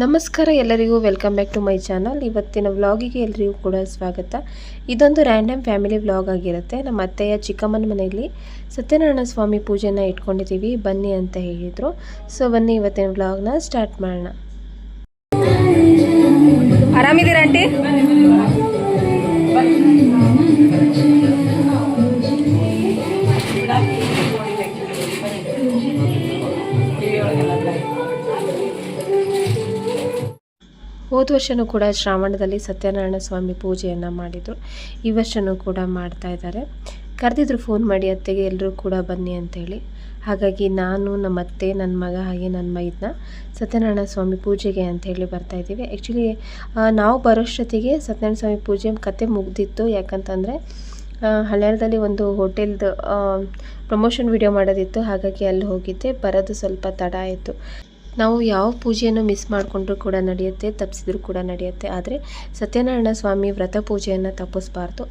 ನಮಸ್ಕಾರ ಎಲ್ಲರಿಗೂ welcome back to my channel ಇವತ್ತಿನ ವ್ಲಾಗಿಗೆ ಎಲ್ಲರಿಗೂ ಕೂಡ ಸ್ವಾಗತ. ಇದೊಂದು ರ್ಯಾಂಡಮ್ ಫ್ಯಾಮಿಲಿ ವ್ಲಾಗ್ ಆಗಿರುತ್ತೆ. ನಮ್ಮ ಅತ್ತೆಯ ಚಿಕ್ಕಮ್ಮನ ಮನೆಯಲ್ಲಿ ಸತ್ಯನಾರಾಯಣ ಸ್ವಾಮಿ ಪೂಜೆನ ಇಟ್ಕೊಂಡಿದ್ದೀವಿ. ಬನ್ನಿ ಅಂತ ಹೇಳಿದರು. ಸೊ ಬನ್ನಿ ಇವತ್ತಿನ ವ್ಲಾಗ್ನ ಸ್ಟಾರ್ಟ್ ಮಾಡೋಣ. ಆರಾಮಿದ್ದೀರಾ ಆಂಟಿ? ಹೋದ ವರ್ಷನೂ ಕೂಡ ಶ್ರಾವಣದಲ್ಲಿ ಸತ್ಯನಾರಾಯಣ ಸ್ವಾಮಿ ಪೂಜೆಯನ್ನು ಮಾಡಿದರು. ಈ ವರ್ಷನೂ ಕೂಡ ಮಾಡ್ತಾ ಇದ್ದಾರೆ. ಕರೆದಿದ್ರು ಫೋನ್ ಮಾಡಿ, ಅತ್ತೆಗೆ ಎಲ್ಲರೂ ಕೂಡ ಬನ್ನಿ ಅಂತೇಳಿ. ಹಾಗಾಗಿ ನಾನು, ನಮ್ಮ ಅತ್ತೆ ನನ್ನ ಮಗ ಹಾಗೆ ನನ್ನ ಮೈದನ್ನ ಸತ್ಯನಾರಾಯಣ ಸ್ವಾಮಿ ಪೂಜೆಗೆ ಅಂಥೇಳಿ ಬರ್ತಾ ಇದ್ದೀವಿ. ಆ್ಯಕ್ಚುಲಿ ನಾವು ಬರೋಷ್ಟೊತ್ತಿಗೆ ಸತ್ಯನಾರಾಯಣ ಸ್ವಾಮಿ ಪೂಜೆ ಕತೆ ಮುಗ್ದಿತ್ತು. ಯಾಕಂತಂದರೆ ಹಳ್ಯಾಳದಲ್ಲಿ ಒಂದು ಹೋಟೆಲ್ದು ಪ್ರಮೋಷನ್ ವಿಡಿಯೋ ಮಾಡೋದಿತ್ತು. ಹಾಗಾಗಿ ಅಲ್ಲಿ ಹೋಗಿದ್ದೆ. ಬರೋದು ಸ್ವಲ್ಪ ತಡ ಆಯಿತು. ನಾವು ಯಾವ ಪೂಜೆಯನ್ನು ಮಿಸ್ ಮಾಡಿಕೊಂಡ್ರೂ ಕೂಡ ನಡೆಯುತ್ತೆ ತಪ್ಪಿಸಿದ್ರು ಕೂಡ ನಡೆಯುತ್ತೆ. ಆದರೆ ಸತ್ಯನಾರಾಯಣ ಸ್ವಾಮಿ ವ್ರತ ಪೂಜೆಯನ್ನು ತಪ್ಪಿಸ್ಬಾರ್ದು.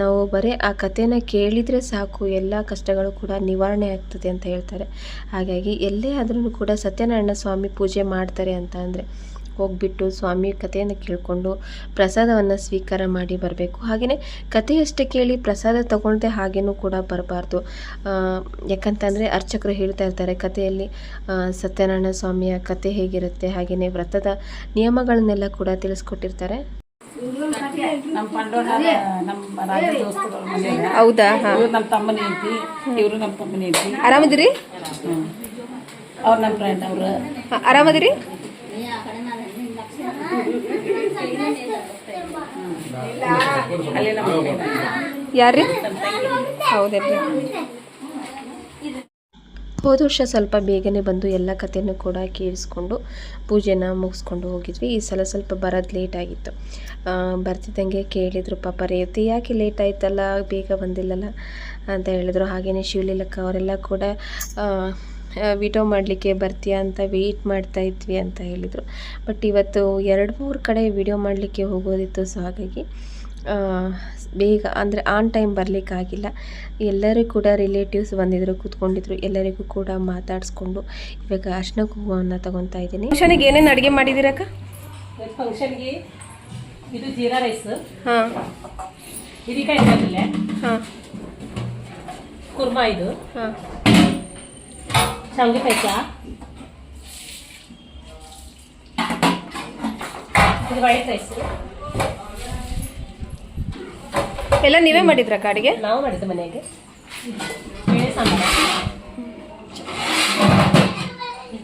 ನಾವು ಬರೀ ಆ ಕಥೆನ ಕೇಳಿದರೆ ಸಾಕು, ಎಲ್ಲ ಕಷ್ಟಗಳು ಕೂಡ ನಿವಾರಣೆ ಆಗ್ತದೆ ಅಂತ ಹೇಳ್ತಾರೆ. ಹಾಗಾಗಿ ಎಲ್ಲೇ ಆದ್ರೂ ಕೂಡ ಸತ್ಯನಾರಾಯಣ ಸ್ವಾಮಿ ಪೂಜೆ ಮಾಡ್ತಾರೆ ಅಂತ ಅಂದರೆ ಹೋಗ್ಬಿಟ್ಟು ಸ್ವಾಮಿ ಕಥೆಯನ್ನು ಕೇಳಿಕೊಂಡು ಪ್ರಸಾದವನ್ನು ಸ್ವೀಕಾರ ಮಾಡಿ ಬರಬೇಕು. ಹಾಗೆಯೇ ಕಥೆಯಷ್ಟೇ ಕೇಳಿ ಪ್ರಸಾದ ತಗೊಳ್ದೆ ಹಾಗೇನೂ ಕೂಡ ಬರಬಾರ್ದು. ಯಾಕಂತಂದರೆ ಅರ್ಚಕರು ಹೇಳ್ತಾ ಇರ್ತಾರೆ ಕಥೆಯಲ್ಲಿ ಸತ್ಯನಾರಾಯಣ ಸ್ವಾಮಿಯ ಕಥೆ ಹೇಗಿರುತ್ತೆ ಹಾಗೆಯೇ ವ್ರತದ ನಿಯಮಗಳನ್ನೆಲ್ಲ ಕೂಡ ತಿಳಿಸ್ಕೊಟ್ಟಿರ್ತಾರೆ. ಹೌದಾ? ನಮ್ಮ ತಮ್ಮನ ಇವರು ನಮ್ಮ ತಮ್ಮನ ಐತಿ. ಆರಾಮದಿರಿ? ಅವ್ರು ನಮ್ಮ ಫ್ರೆಂಡ್ ಅವರು. ಆರಾಮದಿರಿ ಅಲ್ಲಿ ನಮ್ಮ friend. ಯಾರ್ರಿ? ಹೌದೇನ್ರಿ. ಹೋದ ವರ್ಷ ಸ್ವಲ್ಪ ಬೇಗನೆ ಬಂದು ಎಲ್ಲ ಕಥೆನೂ ಕೂಡ ಕೇಳಿಸ್ಕೊಂಡು ಪೂಜೆನ ಮುಗಿಸ್ಕೊಂಡು ಹೋಗಿದ್ವಿ. ಈ ಸಲ ಸ್ವಲ್ಪ ಬರೋದು ಲೇಟ್ ಆಗಿತ್ತು. ಬರ್ತಿದ್ದಂಗೆ ಕೇಳಿದರು, ಪಾಪ ರೇವತಿ ಯಾಕೆ ಲೇಟ್ ಆಯ್ತಲ್ಲ? ಬೇಗ ಬಂದಿಲ್ಲಲ್ಲ ಅಂತ ಹೇಳಿದರು. ಹಾಗೆಯೇ ಶಿವಲೀಲಕ್ಕ ಅವರೆಲ್ಲ ಕೂಡ ವಿಡಿಯೋ ಮಾಡಲಿಕ್ಕೆ ಬರ್ತೀಯಾ ಅಂತ ವೆಯ್ಟ್ ಮಾಡ್ತಾ ಇದ್ವಿ ಅಂತ ಹೇಳಿದರು. ಬಟ್ ಇವತ್ತು ಎರಡು ಮೂರು ಕಡೆ ವಿಡಿಯೋ ಮಾಡಲಿಕ್ಕೆ ಹೋಗೋದಿತ್ತು ಸೊ ಹಾಗಾಗಿ ಬೇಗ ಅಂದರೆ ಆನ್ ಟೈಮ್ ಬರಲಿಕ್ಕಾಗಿಲ್ಲ. ಎಲ್ಲರೂ ಕೂಡ ರಿಲೇಟಿವ್ಸ್ ಬಂದಿದ್ರು ಕೂತ್ಕೊಂಡಿದ್ರು. ಎಲ್ಲರಿಗೂ ಕೂಡ ಮಾತಾಡಿಸ್ಕೊಂಡು ಇವಾಗ ಅರ್ಶಿನ ಕುಂಕುಮವನ್ನು ತಗೊತಾ ಇದ್ದೀನಿ. ಫಂಕ್ಷನಿಗೆ ಏನೇನು ಅಡುಗೆ ಮಾಡಿದ್ದೀರಕ್ಕ ಫಂಕ್ಷನ್ಗೆ ಇದು ಜೀರಾ ರೈಸ್ ಹಾಂ. ಹಿರಿಕಾಯಿ ಪಲ್ಯ ಹಾಂ. ಕುರ್ಮಾ ಇದು. ಹಾಂ. ಶಾವಿಗೆ ಪಾಯಸ ಇದು ವೈಟ್ ರೈಸ್ ಎಲ್ಲ ನೀವೇ ಮಾಡಿದ್ರ ಕಾಡಿಗೆ? ನಾವು ಮಾಡಿದ್ದು ಮನೆಗೆ.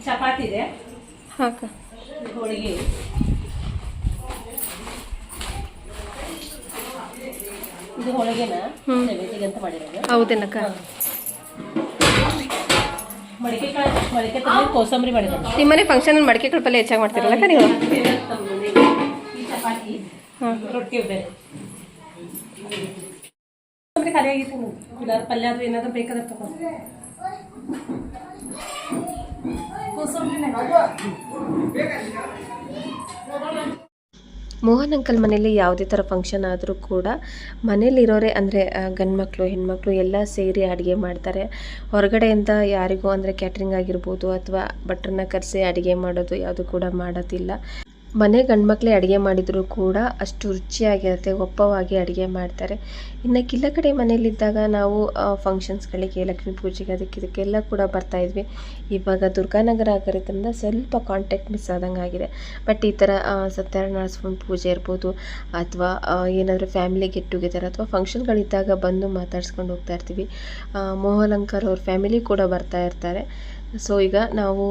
ಚಪಾತಿ ಇದೆ. ಹೋಳಿಗೆ. ಇದು ಹೋಳಿಗೆನ ಅಂತ ಮಾಡಿರೋದು. ಹೌದೇನಕ್ಕ? ಮಡಿಕೆ ಕಾಳು ಮಡಿಕೆ ತಂದು ಕೋಸಂಬರಿ ಮಾಡಿರೋದು ನಿಮ್ಮನೆ ಫಂಕ್ಷನ್ ಮಡಿಕೆಗಳ ಪಲ್ಯ ಹೆಚ್ಚಾಗಿ ಮಾಡ್ತಿರಲ್ಲ ನೀವು? ಈ ಚಪಾತಿ ರೊಟ್ಟಿ ಬೇರೆ. ಮೋಹನ್ ಅಂಕಲ್ ಮನೇಲಿ ಯಾವುದೇ ಥರ ಫಂಕ್ಷನ್ ಆದರೂ ಕೂಡ ಮನೇಲಿರೋರೆ ಅಂದರೆ ಗಂಡ್ಮಕ್ಳು, ಹೆಣ್ಮಕ್ಳು ಎಲ್ಲ ಸೇರಿ ಅಡುಗೆ ಮಾಡ್ತಾರೆ. ಹೊರಗಡೆಯಿಂದ ಯಾರಿಗೂ ಅಂದರೆ ಕ್ಯಾಟ್ರಿಂಗ್ ಆಗಿರ್ಬೋದು ಅಥವಾ ಭಟ್ರನ್ನ ಕರೆಸಿ ಅಡುಗೆ ಮಾಡೋದು ಯಾವುದು ಕೂಡ ಮಾಡೋದಿಲ್ಲ. ಮನೆ ಗಂಡ್ಮಕ್ಳೇ ಅಡುಗೆ ಮಾಡಿದರೂ ಕೂಡ ಅಷ್ಟು ರುಚಿಯಾಗಿರುತ್ತೆ, ಒಪ್ಪವಾಗಿ ಅಡುಗೆ ಮಾಡ್ತಾರೆ. ಇನ್ನು ಕಿಲ್ಲ ಕಡೆ ಮನೇಲಿದ್ದಾಗ ನಾವು ಫಂಕ್ಷನ್ಸ್ಗಳಿಗೆ ಲಕ್ಷ್ಮೀ ಪೂಜೆಗೆ ಅದಕ್ಕೆ ಇದಕ್ಕೆಲ್ಲ ಕೂಡ ಬರ್ತಾ ಇದ್ವಿ. ಇವಾಗ ದುರ್ಗಾನಗರ ಆಗಿರೋದ್ರಿಂದ ಸ್ವಲ್ಪ ಕಾಂಟ್ಯಾಕ್ಟ್ ಮಿಸ್ ಆದಂಗೆ ಆಗಿದೆ ಬಟ್ ಈ ಥರ ಸತ್ಯನಾರಾಯಣ ಸ್ವಾಮಿ ಪೂಜೆ ಇರ್ಬೋದು, ಅಥವಾ ಏನಾದರೂ ಫ್ಯಾಮಿಲಿ ಗೆಟ್ ಟುಗೆದರ್ ಅಥವಾ ಫಂಕ್ಷನ್ಗಳಿದ್ದಾಗ ಬಂದು ಮಾತಾಡ್ಸ್ಕೊಂಡು ಹೋಗ್ತಾ ಇರ್ತೀವಿ. ಮೋಹಲಂಕರ್ ಅವ್ರ ಫ್ಯಾಮಿಲಿ ಕೂಡ ಬರ್ತಾ ಇರ್ತಾರೆ. ಸೊ ಈಗ ನಾವು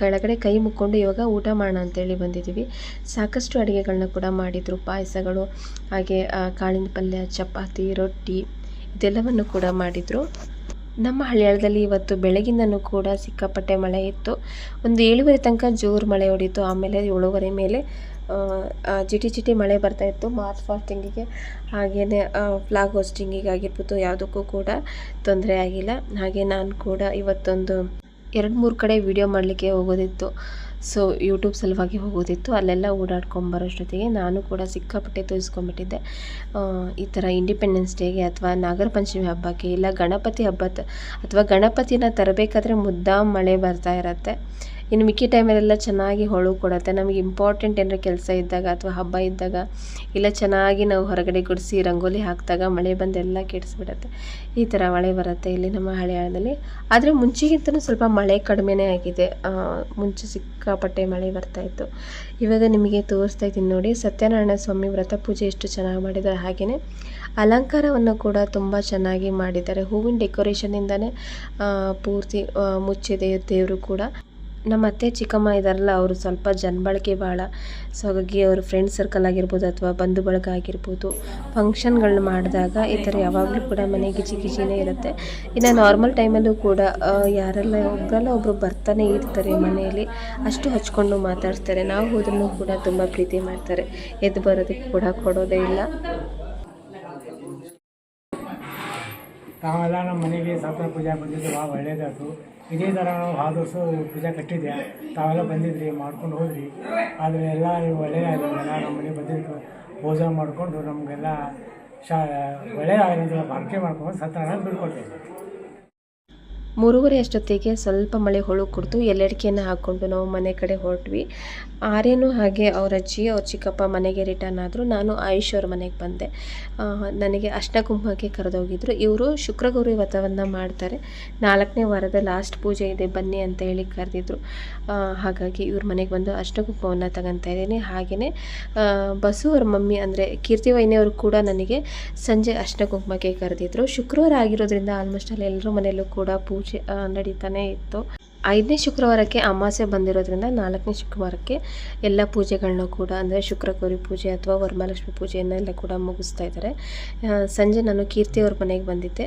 ಕೆಳಗಡೆ ಕೈ ಮುಕ್ಕೊಂಡು ಇವಾಗ ಊಟ ಮಾಡೋಣ ಅಂತೇಳಿ ಬಂದಿದ್ದೀವಿ. ಸಾಕಷ್ಟು ಅಡುಗೆಗಳನ್ನ ಕೂಡ ಮಾಡಿದರು. ಪಾಯಸಗಳು, ಹಾಗೆ ಕಾಳಿನ ಪಲ್ಯ, ಚಪಾತಿ, ರೊಟ್ಟಿ, ಇದೆಲ್ಲವನ್ನು ಕೂಡ ಮಾಡಿದರು. ನಮ್ಮ ಹಳ್ಯಾಳದಲ್ಲಿ ಇವತ್ತು ಬೆಳಗಿಂದನೂ ಕೂಡ ಸಿಕ್ಕಾಪಟ್ಟೆ ಮಳೆ ಇತ್ತು. ಒಂದು ಏಳುವರೆ ತನಕ ಜೋರು ಮಳೆ ಹೊಡಿತು. ಆಮೇಲೆ ಏಳುವರೆ ಮೇಲೆ ಚಿಟಿ ಚಿಟಿ ಮಳೆ ಬರ್ತಾ ಇತ್ತು. ಮಾರ್ಚ್ ಫಾಸ್ಟಿಂಗಿಗೆ ಹಾಗೆಯೇ ಫ್ಲಾಗ್ ಹೋಸ್ಟಿಂಗಿಗೆ ಆಗಿರ್ಬೋದು ಯಾವುದಕ್ಕೂ ಕೂಡ ತೊಂದರೆ ಆಗಿಲ್ಲ. ಹಾಗೆ ನಾನು ಕೂಡ ಇವತ್ತೊಂದು ಎರಡು ಮೂರು ಕಡೆ ವಿಡಿಯೋ ಮಾಡಲಿಕ್ಕೆ ಹೋಗೋದಿತ್ತು. ಸೊ ಯೂಟ್ಯೂಬ್ ಸಲುವಾಗಿ ಹೋಗೋದಿತ್ತು. ಅಲ್ಲೆಲ್ಲ ಓಡಾಡ್ಕೊಂಬರೋಷ್ಟೊತ್ತಿಗೆ ನಾನು ಕೂಡ ಸಿಕ್ಕಾಪಟ್ಟೆ ತೋರಿಸ್ಕೊಂಬಿಟ್ಟಿದ್ದೆ. ಈ ಥರ ಇಂಡಿಪೆಂಡೆನ್ಸ್ ಡೇಗೆ ಅಥವಾ ನಾಗರ ಪಂಚಮಿ ಹಬ್ಬಕ್ಕೆ ಇಲ್ಲ ಗಣಪತಿ ಹಬ್ಬದ ಅಥವಾ ಗಣಪತಿನ ತರಬೇಕಾದ್ರೆ ಮುದ್ದಾಂ ಮಳೆ ಬರ್ತಾ ಇರತ್ತೆ. ಇನ್ನು ಮಿಕ್ಕಿ ಟೈಮಲ್ಲೆಲ್ಲ ಚೆನ್ನಾಗಿ ಹೊಳು ಕೊಡುತ್ತೆ. ನಮಗೆ ಇಂಪಾರ್ಟೆಂಟ್ ಏನಾರ ಕೆಲಸ ಇದ್ದಾಗ ಅಥವಾ ಹಬ್ಬ ಇದ್ದಾಗ ಇಲ್ಲ ಚೆನ್ನಾಗಿ ನಾವು ಹೊರಗಡೆ ಗುಡಿಸಿ ರಂಗೋಲಿ ಹಾಕಿದಾಗ ಮಳೆ ಬಂದು ಎಲ್ಲ ಕೆಡಿಸ್ಬಿಡುತ್ತೆ. ಈ ಥರ ಮಳೆ ಬರುತ್ತೆ ಇಲ್ಲಿ ನಮ್ಮ ಹಳೆಯಾಳದಲ್ಲಿ ಆದರೆ ಮುಂಚೆಗಿಂತಲೂ ಸ್ವಲ್ಪ ಮಳೆ ಕಡಿಮೆನೇ ಆಗಿದೆ. ಮುಂಚೆ ಸಿಕ್ಕಾಪಟ್ಟೆ ಮಳೆ ಬರ್ತಾ ಇತ್ತು. ಇವಾಗ ನಿಮಗೆ ತೋರಿಸ್ತಾ ಇದ್ದೀನಿ ನೋಡಿ, ಸತ್ಯನಾರಾಯಣ ಸ್ವಾಮಿ ವ್ರತ ಪೂಜೆ ಎಷ್ಟು ಚೆನ್ನಾಗಿ ಮಾಡಿದ್ದಾರೆ ಹಾಗೆಯೇ ಅಲಂಕಾರವನ್ನು ಕೂಡ ತುಂಬ ಚೆನ್ನಾಗಿ ಮಾಡಿದ್ದಾರೆ. ಹೂವಿನ ಡೆಕೋರೇಷನಿಂದನೇ ಪೂರ್ತಿ ಮುಚ್ಚಿದೆ ದೇವರು ಕೂಡ. ನಮ್ಮ ಅತ್ತೆ ಚಿಕ್ಕಮ್ಮ ಇದ್ದಾರಲ್ಲ ಅವರು ಸ್ವಲ್ಪ ಜನಬಳಕೆ ಭಾಳ. ಸೊ ಹಾಗಾಗಿ ಅವರು ಫ್ರೆಂಡ್ ಸರ್ಕಲ್ ಆಗಿರ್ಬೋದು ಅಥವಾ ಬಂಧು ಬಳಗ ಆಗಿರ್ಬೋದು ಫಂಕ್ಷನ್ಗಳನ್ನ ಮಾಡಿದಾಗ ಈ ಥರ ಯಾವಾಗಲೂ ಕೂಡ ಮನೆ ಗಿಜಿ ಗಿಜಿನೇ ಇರುತ್ತೆ. ಇನ್ನು ನಾರ್ಮಲ್ ಟೈಮಲ್ಲೂ ಕೂಡ ಯಾರೆಲ್ಲ ಒಬ್ಬರಲ್ಲ ಒಬ್ಬರು ಬರ್ತಾನೆ ಇರ್ತಾರೆ ಮನೆಯಲ್ಲಿ, ಅಷ್ಟು ಹಚ್ಕೊಂಡು ಮಾತಾಡ್ತಾರೆ. ನಾವು ಹೋದ್ರೂ ಕೂಡ ತುಂಬ ಪ್ರೀತಿ ಮಾಡ್ತಾರೆ. ಎದ್ದು ಬರೋದಕ್ಕೆ ಕೂಡ ಕೊಡೋದೇ ಇಲ್ಲ. ತಾವೆಲ್ಲ ನಮ್ಮ ಮನೆಗೆ ಸತ್ಯ ಪೂಜೆ ಬಂದಿದ್ದು ಭಾಳ ಒಳ್ಳೇದಾಯ್ತು. ಇದೇ ಥರ ನಾವು ವರ್ಷ ಪೂಜೆ ಕಟ್ಟಿದ್ದೆ ತಾವೆಲ್ಲ ಬಂದಿದ್ರಿ, ಮಾಡ್ಕೊಂಡು ಹೋದ್ರಿ. ಆದರೆ ಎಲ್ಲ ಒಳ್ಳೆಯದಾಗಲಿ ಎಲ್ಲ ನಮ್ಮ ಮನೆಗೆ ಬಂದಿದ್ದು ಭೋಜನ ಮಾಡಿಕೊಂಡು ನಮಗೆಲ್ಲ ಶಾ ಒಳ್ಳೆಯದಾಗಲಿ ಅಂತ ಮಾಡ್ಕೊಂಡು ಸತ್ಯನಾರಾಯಣ ಬಿಡ್ಕೊಳ್ತೇವೆ ಮೂರುವರೆ ಅಷ್ಟೊತ್ತಿಗೆ ಸ್ವಲ್ಪ ಮಳೆ ಹೊಳು ಕೊಡ್ತು ಎಲ್ಲಡಿಕೆಯನ್ನು ಹಾಕ್ಕೊಂಡು ನಾವು ಮನೆ ಕಡೆ ಹೊರಟ್ವಿ. ಆರ್ಯನು ಹಾಗೆ ಅವ್ರ ಅಜ್ಜಿ, ಅವ್ರ ಚಿಕ್ಕಪ್ಪ ಮನೆಗೆ ರಿಟರ್ನ್ ಆದರು. ನಾನು ಆಯುಷ್ ಅವ್ರ ಮನೆಗೆ ಬಂದೆ. ನನಗೆ ಅಷ್ಟ ಕುಂಭಕ್ಕೆ ಕರೆದೋಗಿದ್ರು. ಇವರು ಶುಕ್ರಗೌರಿ ವ್ರತವನ್ನು ಮಾಡ್ತಾರೆ. ನಾಲ್ಕನೇ ವಾರದ ಲಾಸ್ಟ್ ಪೂಜೆ ಇದೆ, ಬನ್ನಿ ಅಂತ ಹೇಳಿ ಕರೆದಿದ್ರು. ಹಾಗಾಗಿ ಇವ್ರ ಮನೆಗೆ ಬಂದು ಅಷ್ಟ ಕುಂಭವನ್ನು ತಗೊತಾ ಇದ್ದೀನಿ. ಹಾಗೆಯೇ ಬಸು ಅವ್ರ ಮಮ್ಮಿ ಅಂದರೆ ಕೀರ್ತಿ ಕೂಡ ನನಗೆ ಸಂಜೆ ಅಷ್ಟ ಕುಂಭಕ್ಕೆ ಕರೆದಿದ್ರು. ಶುಕ್ರವಾರ ಆಗಿರೋದ್ರಿಂದ ಆಲ್ಮೋಸ್ಟ್ ಅಲ್ಲಿ ಎಲ್ಲರ ಮನೆಯಲ್ಲೂ ಕೂಡ ಪೂಜೆ ನಡೀತಾನೆ ಇತ್ತು. ಐದನೇ ಶುಕ್ರವಾರಕ್ಕೆ ಅಮಾವಾಸ್ಯೆ ಬಂದಿರೋದ್ರಿಂದ ನಾಲ್ಕನೇ ಶುಕ್ರವಾರಕ್ಕೆ ಎಲ್ಲ ಪೂಜೆಗಳನ್ನ ಕೂಡ, ಅಂದರೆ ಶುಕ್ರಗೌರಿ ಪೂಜೆ ಅಥವಾ ವರಮಹಾಲಕ್ಷ್ಮಿ ಪೂಜೆಯನ್ನೆಲ್ಲ ಕೂಡ ಮುಗಿಸ್ತಾ ಇದ್ದಾರೆ. ಸಂಜೆ ನಾನು ಕೀರ್ತಿ ಅವ್ರ ಮನೆಗೆ ಬಂದಿದ್ದೆ.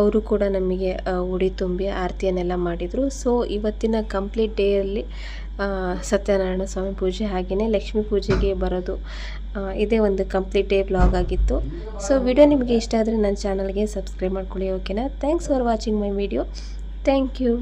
ಅವರು ಕೂಡ ನಮಗೆ ಉಡಿ ತುಂಬಿ ಆರತಿಯನ್ನೆಲ್ಲ ಮಾಡಿದರು. ಸೊ ಇವತ್ತಿನ ಕಂಪ್ಲೀಟ್ ಡೇಯಲ್ಲಿ ಸತ್ಯನಾರಾಯಣ ಸ್ವಾಮಿ ಪೂಜೆ ಹಾಗೆಯೇ ಲಕ್ಷ್ಮೀ ಪೂಜೆಗೆ ಬರೋದು ಇದೇ ಒಂದು ಕಂಪ್ಲೀಟ್ ಡೇ ಬ್ಲಾಗ್ ಆಗಿತ್ತು. ಸೊ ವಿಡಿಯೋ ನಿಮಗೆ ಇಷ್ಟ ಆದರೆ ನನ್ನ ಚಾನಲ್ಗೆ ಸಬ್ಸ್ಕ್ರೈಬ್ ಮಾಡ್ಕೊಳ್ಳಿ ಓಕೆನಾ thanks for watching my video thank you